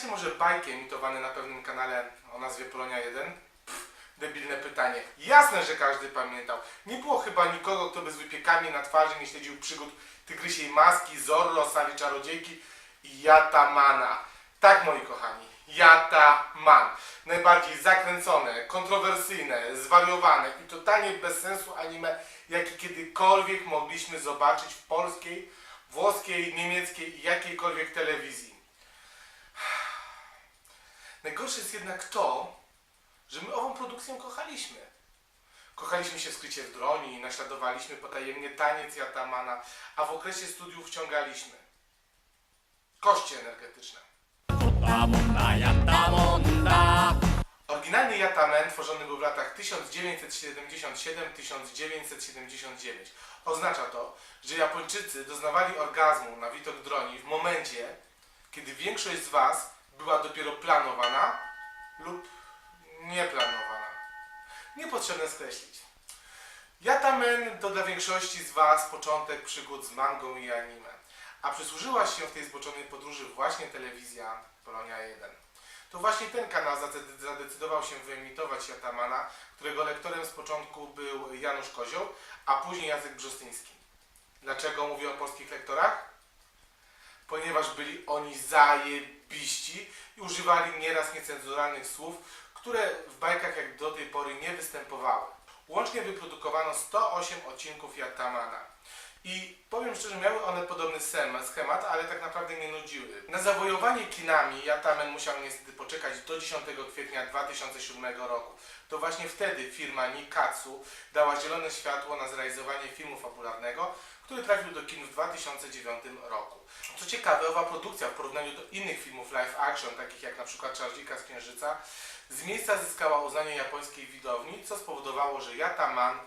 Pamiętacie może bajki emitowane na pewnym kanale o nazwie Polonia 1? Pff, debilne pytanie. Jasne, że każdy pamiętał. Nie było chyba nikogo, kto by z wypiekami na twarzy nie śledził przygód Tygrysiej Maski, Zorro, Sali Czarodziejki i Yatamana. Tak, moi kochani, Yataman. Najbardziej zakręcone, kontrowersyjne, zwariowane i totalnie bez sensu anime, jakie kiedykolwiek mogliśmy zobaczyć w polskiej, włoskiej, niemieckiej i jakiejkolwiek telewizji. Najgorsze jest jednak to, że my ową produkcję kochaliśmy. Kochaliśmy się w skrycie w droni, naśladowaliśmy potajemnie taniec Yatamana, a w okresie studiów wciągaliśmy kości energetyczne. Oryginalny Yatamen tworzony był w latach 1977-1979. Oznacza to, że Japończycy doznawali orgazmu na widok droni w momencie, kiedy większość z Was była dopiero planowana lub nieplanowana. Niepotrzebne skreślić. Yatamen to dla większości z Was początek przygód z mangą i anime, a przysłużyła się w tej zboczonej podróży właśnie telewizja Polonia 1. To właśnie ten kanał zade- zadecydował się wyemitować Yatamana, którego lektorem z początku był Janusz Kozioł, a później Jacek Brzostyński. Dlaczego mówię o polskich lektorach? Ponieważ byli oni zajebiści i używali nieraz niecenzuralnych słów, które w bajkach jak do tej pory nie występowały. Łącznie wyprodukowano 108 odcinków Yatamana. I powiem szczerze, miały one podobny schemat, ale tak naprawdę nie nudziły. Na zawojowanie kinami Yatamen musiał niestety poczekać do 10 kwietnia 2007 roku. To właśnie wtedy firma Nikatsu dała zielone światło na zrealizowanie filmu fabularnego, który trafił do kin w 2009 roku. Co ciekawe, owa produkcja w porównaniu do innych filmów live action, takich jak na przykład z Księżyca, z miejsca zyskała uznanie japońskiej widowni, co spowodowało, że Yataman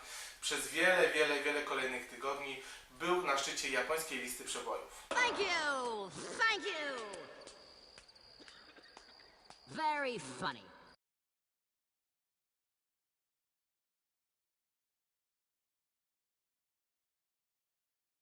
przez wiele, wiele, wiele kolejnych tygodni był na szczycie japońskiej listy przebojów. Thank you! Thank you! Very funny.